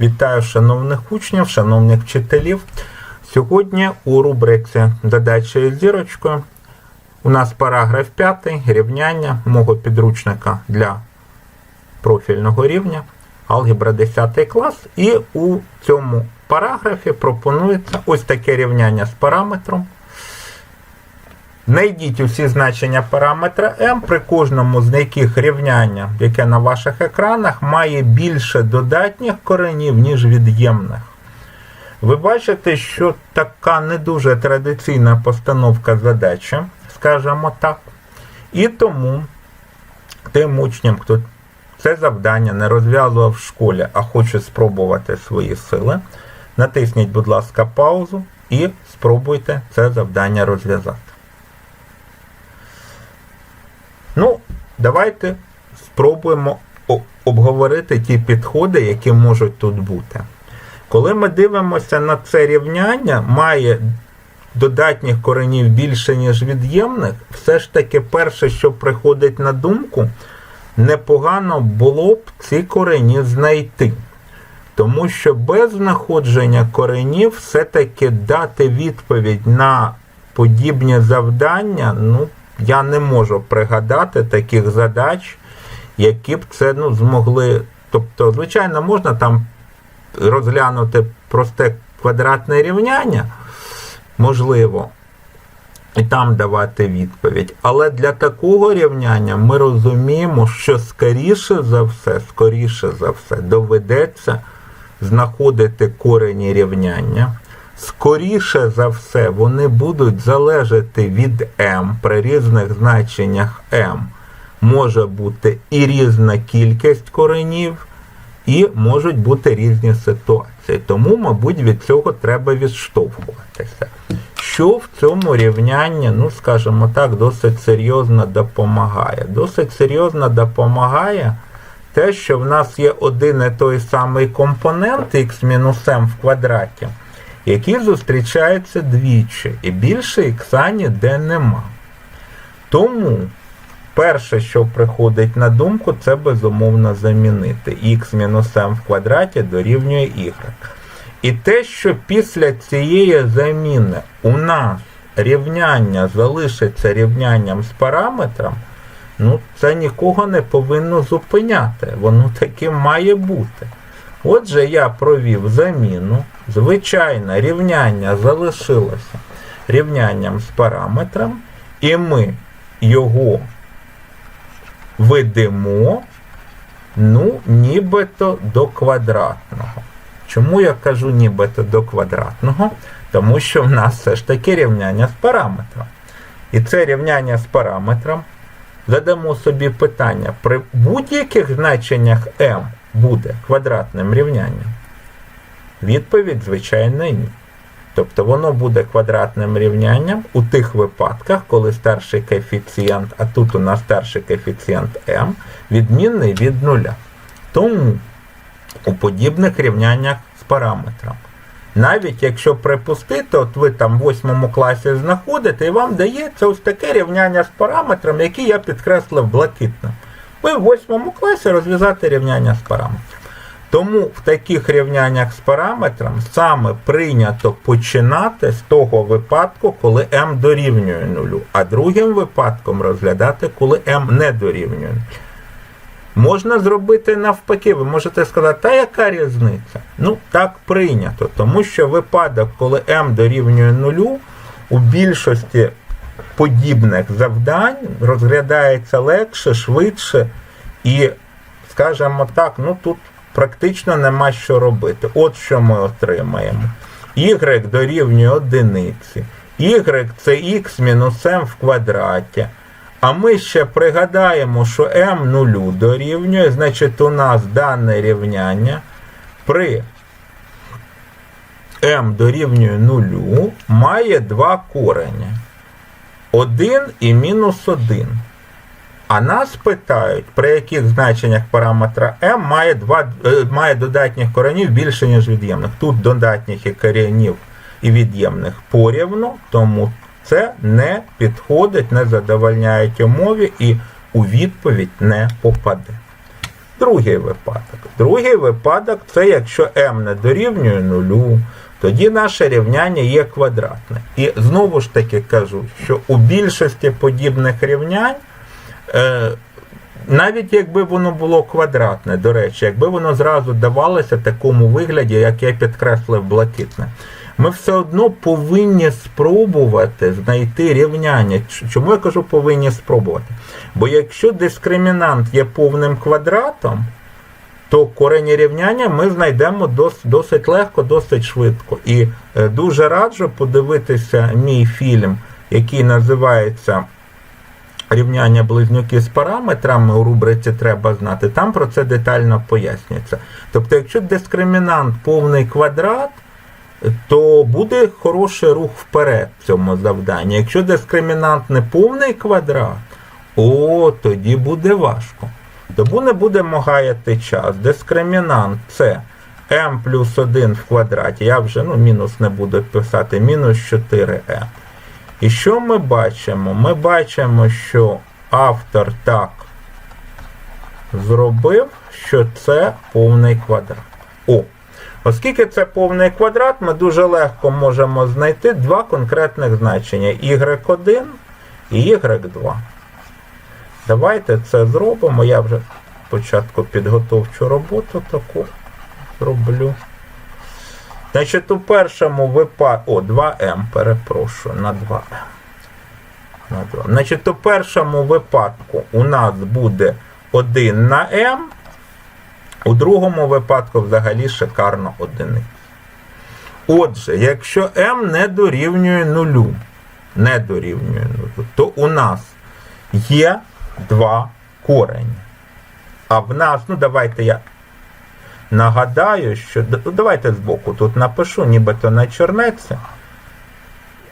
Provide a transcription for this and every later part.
Вітаю шановних учнів, шановних вчителів. Сьогодні у рубриці Задача із зірочкою у нас параграф 5 рівняння мого підручника для профільного рівня алгебра 10 клас. І у цьому параграфі пропонується ось таке рівняння з параметром. Знайдіть усі значення параметра m, при кожному з яких рівняння, яке на ваших екранах, має більше додатніх коренів, ніж від'ємних. Ви бачите, що така не дуже традиційна постановка задачі, скажімо так. І тому тим учням, хто це завдання не розв'язував в школі, а хоче спробувати свої сили, натисніть, будь ласка, паузу і спробуйте це завдання розв'язати. Ну, давайте спробуємо обговорити ті підходи, які можуть тут бути. Коли ми дивимося на це рівняння, має додатніх коренів більше, ніж від'ємних, все ж таки перше, що приходить на думку, непогано було б ці корені знайти. Тому що без знаходження коренів все-таки дати відповідь на подібні завдання, ну, я не можу пригадати таких задач, які б це ну, змогли. Тобто, звичайно, можна там розглянути просте квадратне рівняння, можливо, і там давати відповідь. Але для такого рівняння ми розуміємо, що скоріше за все, скоріше за все, доведеться знаходити корені рівняння. Скоріше за все, вони будуть залежати від m при різних значеннях m. Може бути і різна кількість коренів, і можуть бути різні ситуації. Тому, мабуть, від цього треба відштовхуватися. Що в цьому рівнянні, ну, скажімо так, досить серйозно допомагає. Досить серйозно допомагає те, що в нас є один і той самий компонент x мінус m в квадраті, який зустрічається двічі, і більше ікса ніде нема. Тому перше, що приходить на думку, це безумовно замінити x мінус m в квадраті дорівнює y. І те, що після цієї заміни у нас рівняння залишиться рівнянням з параметром, ну це нікого не повинно зупиняти. Воно таким має бути. Отже, я провів заміну. Звичайно, рівняння залишилося рівнянням з параметром, і ми його ведемо, ну, нібито до квадратного. Чому я кажу нібито до квадратного? Тому що в нас все ж таки рівняння з параметром. І це рівняння з параметром задамо собі питання, при будь-яких значеннях m буде квадратним рівнянням? Відповідь, звичайно, ні. Тобто воно буде квадратним рівнянням у тих випадках, коли старший коефіцієнт, а тут у нас старший коефіцієнт m, відмінний від нуля. Тому у подібних рівняннях з параметром. Навіть якщо припустити, от ви там в 8 класі знаходите, і вам дається ось таке рівняння з параметром, яке я підкреслив блакитним. Ви в 8 класі розв'язати рівняння з параметром. Тому в таких рівняннях з параметром саме прийнято починати з того випадку, коли m дорівнює нулю, а другим випадком розглядати, коли m не дорівнює. Можна зробити навпаки, ви можете сказати, та яка різниця? Ну, так прийнято, тому що випадок, коли m дорівнює нулю, у більшості подібних завдань розглядається легше, швидше і, скажімо так, ну тут практично нема що робити. От що ми отримаємо. Y дорівнює одиниці. Y це x мінус m в квадраті. А ми ще пригадаємо, що m нулю дорівнює, значить у нас дане рівняння при m дорівнює нулю має два корені. 1 і мінус 1. А нас питають, при яких значеннях параметра m має, два, е, має додатніх коренів більше, ніж від'ємних. Тут додатніх і коренів і від'ємних порівну, тому це не підходить, не задовольняють умові і у відповідь не попаде. Другий випадок. Другий випадок це якщо m не дорівнює нулю, тоді наше рівняння є квадратне. І знову ж таки кажу, що у більшості подібних рівнянь, е, навіть якби воно було квадратне, до речі, якби воно зразу давалося такому вигляді, як я підкреслив блакитне, ми все одно повинні спробувати знайти рівняння. Чому я кажу повинні спробувати? Бо якщо дискримінант є повним квадратом, то корені рівняння ми знайдемо дос, досить легко, досить швидко. І е, дуже раджу подивитися мій фільм, який називається Рівняння близнюки з параметрами у рубриці Треба знати. Там про це детально пояснюється. Тобто, якщо дискримінант повний квадрат, то буде хороший рух вперед в цьому завданні. Якщо дискримінант не повний квадрат, о, тоді буде важко. Тому не будемо гаяти час. Дискримінант це m плюс 1 в квадраті. Я вже ну, мінус не буду писати, мінус 4m. І що ми бачимо? Ми бачимо, що автор так зробив, що це повний квадрат. О, Оскільки це повний квадрат, ми дуже легко можемо знайти два конкретних значення y1 і y2. Давайте це зробимо. Я вже спочатку підготовчу роботу таку зроблю. Значить, у першому випадку. О, 2М, перепрошую, на 2М. На 2. Значить, у першому випадку у нас буде 1 на М. У другому випадку взагалі шикарно одиниць. Отже, якщо m не дорівнює нулю, не дорівнює нулю, то у нас є два корені. А в нас, ну давайте я нагадаю, що ну, давайте збоку тут напишу, нібито на чорнеці,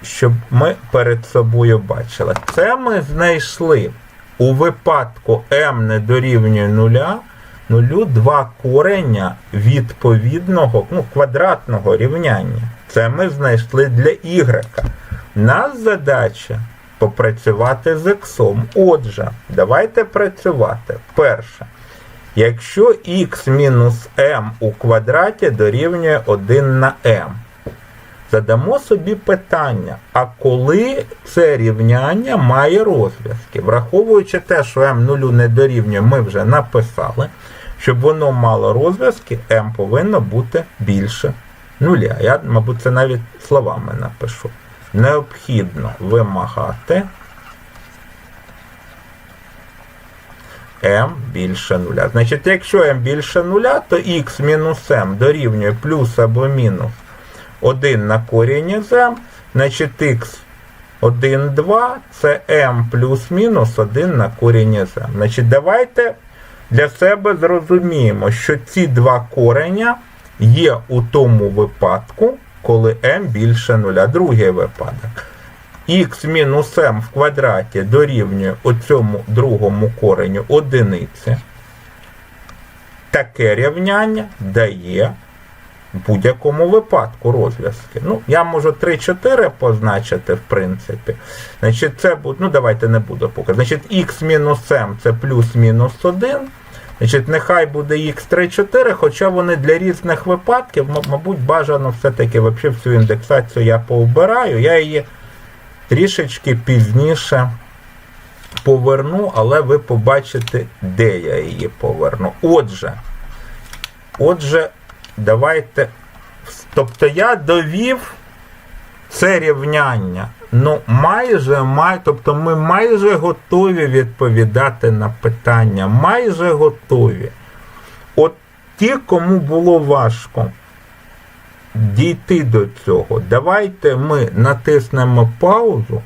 щоб ми перед собою бачили. Це ми знайшли у випадку m не дорівнює нуля нулю два корення відповідного ну, квадратного рівняння. Це ми знайшли для y. Нас задача попрацювати з х. Отже, давайте працювати. Перше. Якщо х мінус m у квадраті дорівнює 1 на m, задамо собі питання, а коли це рівняння має розв'язки? Враховуючи те, що m нулю не дорівнює, ми вже написали. Щоб воно мало розв'язки, m повинно бути більше нуля. Я, мабуть, це навіть словами напишу. Необхідно вимагати m більше нуля. Значить, якщо m більше нуля, то x мінус m дорівнює плюс або мінус 1 на корінь з m, значить x 1, 2 це m плюс-мінус 1 на корінь з m. Значить, давайте для себе зрозуміємо, що ці два кореня є у тому випадку, коли m більше нуля. Другий випадок. Х мінус m в квадраті дорівнює оцьому другому кореню одиниці. Таке рівняння дає в будь-якому випадку розв'язки. Ну, я можу 3-4 позначити, в принципі. Значить, це буде, ну давайте не буду поки. Значить, х мінус m це плюс-мінус 1. Значить, нехай буде x3-4, хоча вони для різних випадків, мабуть, бажано все-таки вообще всю індексацію я повбираю. Я її трішечки пізніше поверну, але ви побачите, де я її поверну. Отже, отже, давайте. Тобто я довів це рівняння. Ну, майже, май, тобто ми майже готові відповідати на питання. Майже готові. От ті, кому було важко дійти до цього, давайте ми натиснемо паузу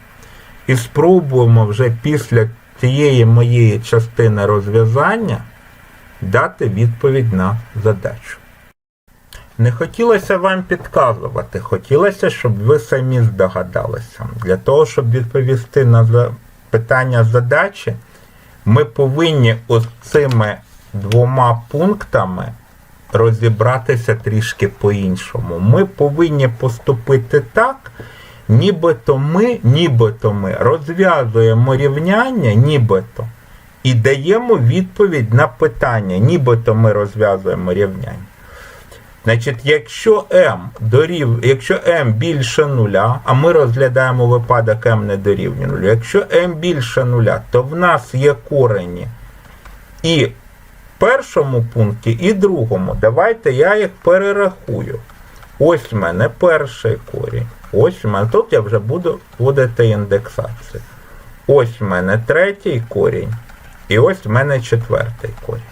і спробуємо вже після цієї моєї частини розв'язання дати відповідь на задачу. Не хотілося вам підказувати, хотілося, щоб ви самі здогадалися. Для того, щоб відповісти на питання задачі, ми повинні ось цими двома пунктами розібратися трішки по-іншому. Ми повинні поступити так, нібито ми, нібито ми розв'язуємо рівняння, нібито і даємо відповідь на питання, нібито ми розв'язуємо рівняння. Значить, якщо m дорів, якщо m більше нуля, а ми розглядаємо випадок m не дорівнює нулю, якщо m більше нуля, то в нас є корені і першому пункті, і другому. Давайте я їх перерахую. Ось в мене перший корінь. Ось в мене. Тут я вже буду вводити індексацію. Ось в мене третій корінь. І ось в мене четвертий корінь.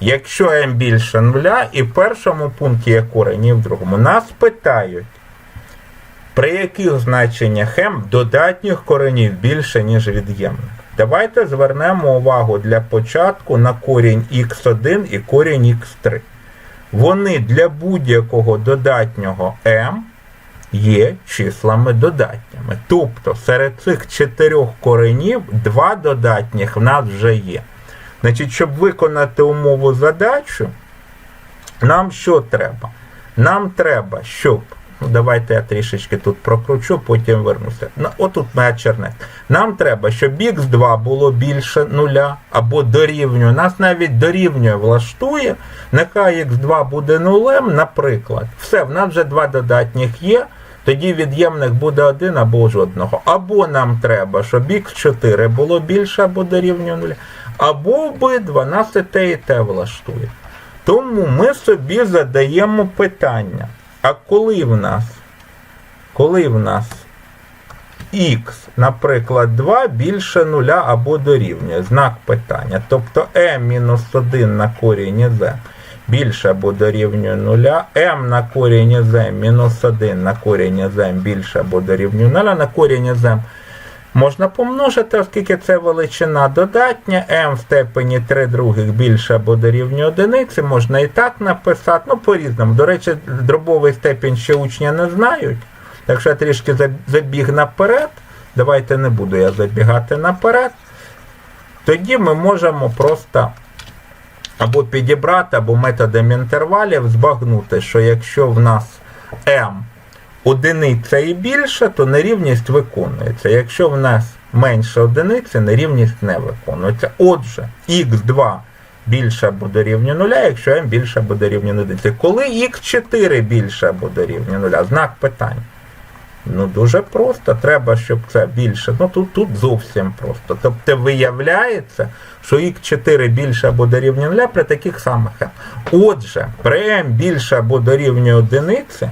Якщо m більше нуля, і в першому пункті є корень, і в другому, нас питають, при яких значеннях m додатніх коренів більше, ніж від'ємних. Давайте звернемо увагу для початку на корінь x1 і корінь x3. Вони для будь-якого додатнього m є числами додатніми. Тобто серед цих чотирьох коренів два додатніх в нас вже є. Значить, щоб виконати умову задачу, нам що треба? Нам треба, щоб. Давайте я трішечки тут прокручу, потім вернуся. Ну, отут моя чернець. Нам треба, щоб х2 було більше нуля або дорівнює. Нас навіть дорівнює влаштує. Нехай х2 буде нулем, наприклад. Все, в нас вже два додатніх є. Тоді від'ємних буде один або жодного. Або нам треба, щоб х4 було більше або дорівнює нуля. Або обидва нас і те, і те влаштує. Тому ми собі задаємо питання. А коли в нас, коли в нас х, наприклад, 2 більше 0 або дорівнює знак питання. Тобто m-1 на корінь z більше або дорівнює 0, m на корінь z мінус 1 на корінь z більше або дорівнює 0, на корінь z можна помножити, оскільки це величина додатня, m в степені 3 других більше або дорівнює одиниці, можна і так написати, ну по-різному. До речі, дробовий степінь ще учні не знають. Так що я трішки забіг наперед. Давайте не буду я забігати наперед. Тоді ми можемо просто або підібрати, або методом інтервалів збагнути, що якщо в нас m одиниця і більше, то нерівність виконується. Якщо в нас менше одиниці, нерівність не виконується. Отже, х2 більше або дорівнює 0, якщо m більше або дорівнює 1. Коли х4 більше або дорівнює 0, знак питання. Ну, дуже просто. Треба, щоб це більше. Ну тут тут зовсім просто. Тобто виявляється, що х4 більше або дорівнює 0 при таких самих. Отже, при m більше або дорівнює одиниці,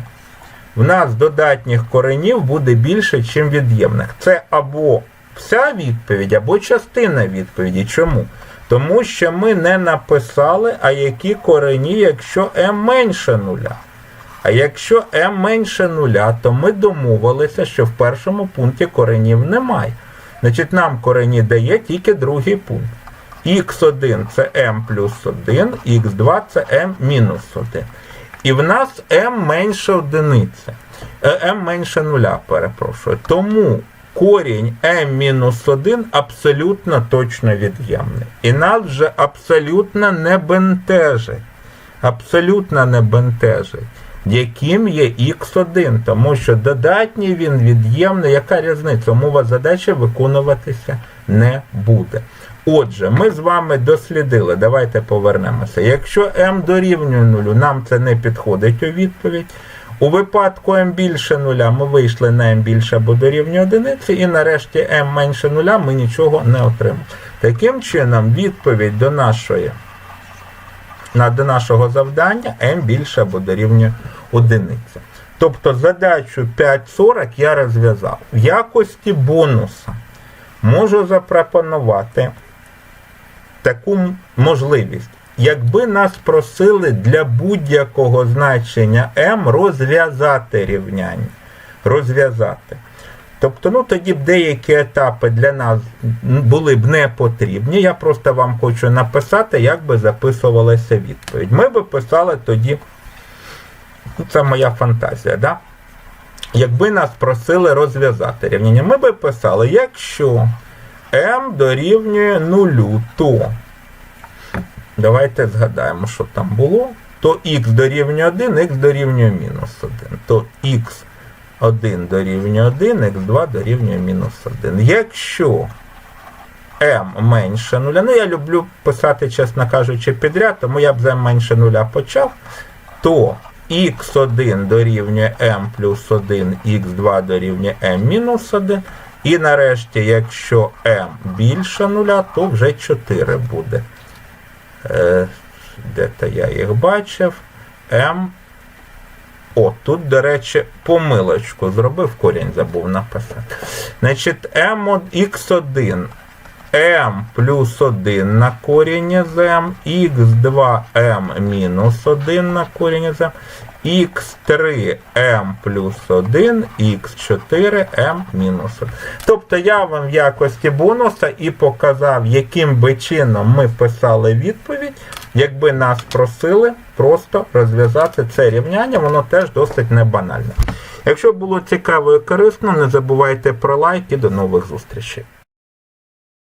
в нас додатніх коренів буде більше, ніж від'ємних. Це або вся відповідь, або частина відповіді. Чому? Тому що ми не написали, а які корені, якщо m менше нуля. А якщо m менше нуля, то ми домовилися, що в першому пункті коренів немає. Значить, нам корені дає тільки другий пункт. Х1 це m плюс 1, х2 це m мінус 1. І в нас m менше одиниці. m менше нуля, перепрошую. Тому корінь m-1 абсолютно точно від'ємний. І нас вже абсолютно не бентежить. Абсолютно не бентежить. Яким є х1, тому що додатній він від'ємний, яка різниця? Умова задачі виконуватися не буде. Отже, ми з вами дослідили, давайте повернемося. Якщо m дорівнює нулю, нам це не підходить у відповідь. У випадку m більше нуля ми вийшли на m більше або дорівнює одиниці, і нарешті m менше нуля ми нічого не отримали. Таким чином, відповідь до нашої, до нашого завдання m більше або дорівнює одиниці. Тобто задачу 5.40 я розв'язав. В якості бонуса можу запропонувати таку можливість. Якби нас просили для будь-якого значення m розв'язати рівняння. Розв'язати. Тобто, ну тоді б деякі етапи для нас були б не потрібні. Я просто вам хочу написати, як би записувалася відповідь. Ми би писали тоді, ну, це моя фантазія, да? якби нас просили розв'язати рівняння, ми би писали, якщо m дорівнює нулю, то давайте згадаємо, що там було. То х дорівнює 1, х дорівнює мінус 1. То х1 дорівнює 1, х2 дорівнює мінус 1. Якщо m менше нуля. Ну, я люблю писати, чесно кажучи, підряд, тому я б з m менше нуля почав, то x1 дорівнює m плюс 1, x2 дорівнює m мінус 1. І нарешті, якщо m більше нуля, то вже 4 буде. Е, де-то я їх бачив. m. О, тут, до речі, помилочку зробив, корінь забув написати. Значить, m от x1 m плюс 1 на корінь з m, x2m мінус 1 на корінь з m, x3m плюс 1, x4m мінус 1. Тобто я вам в якості бонуса і показав, яким би чином ми писали відповідь, якби нас просили просто розв'язати це рівняння, воно теж досить не банальне. Якщо було цікаво і корисно, не забувайте про лайк і до нових зустрічей.